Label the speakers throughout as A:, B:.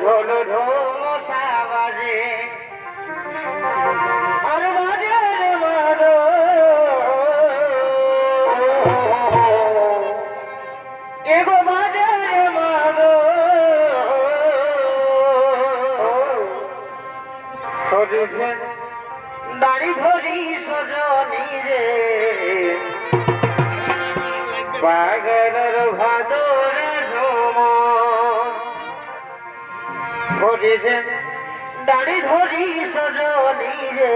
A: ঢোল ঢোল সাবাজে। আর বাজে এগো বাজে সরিষেন দাড়ি ধরি সজনী রে পাগল করেছেন দাড়ি ধরি সজনি রে।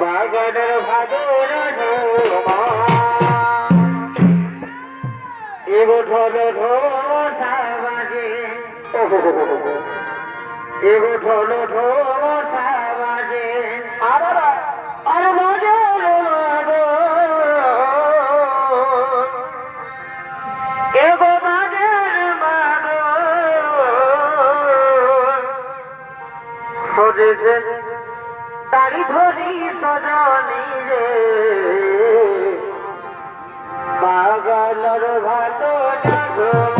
A: বাগানের ভাদর এগোঠল ঢোসা বাজে এগোঠল ঢোসা বাজে আর এসেছে তারি ধরি সজনি রে। পাগলর ভালো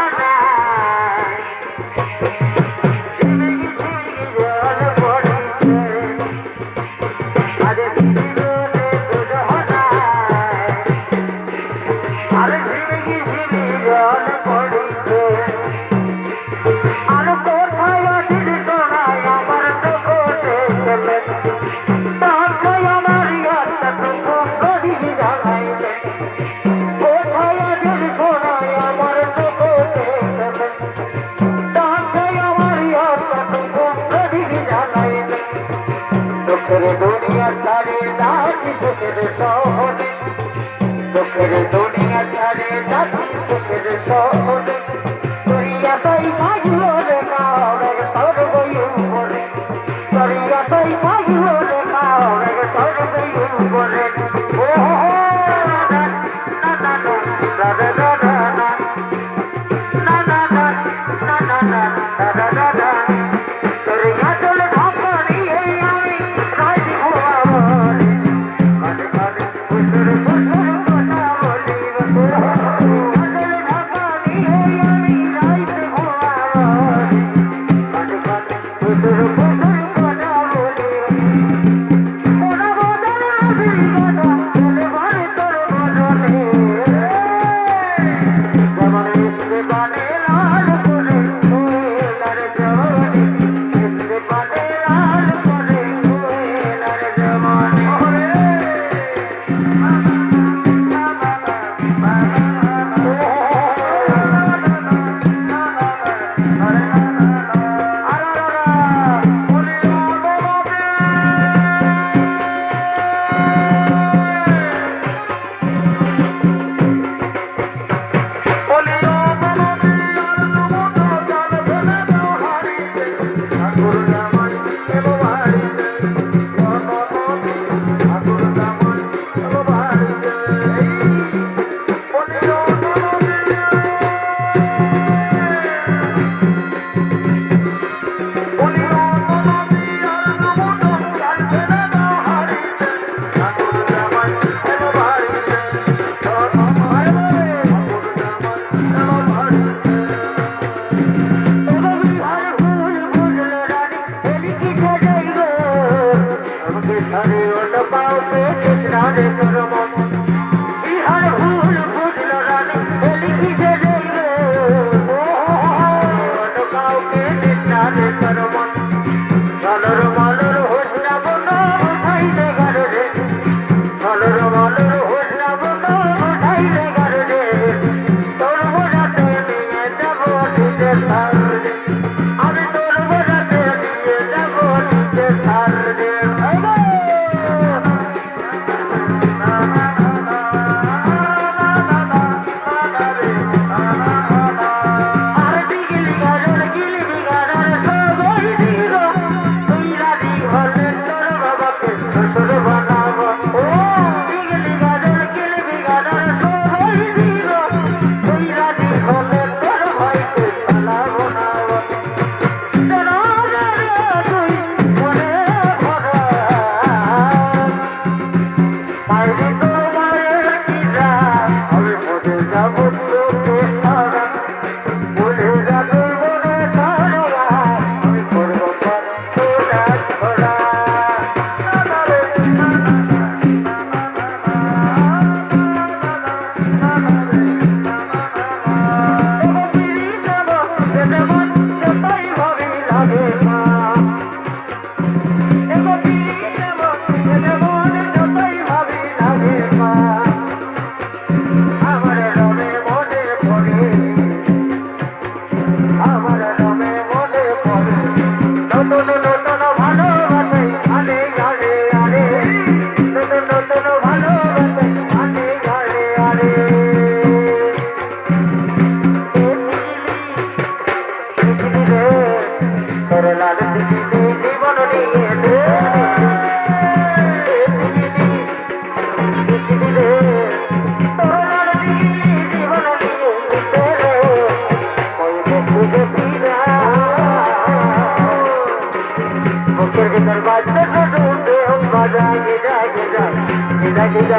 A: thank you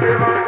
A: Thank you.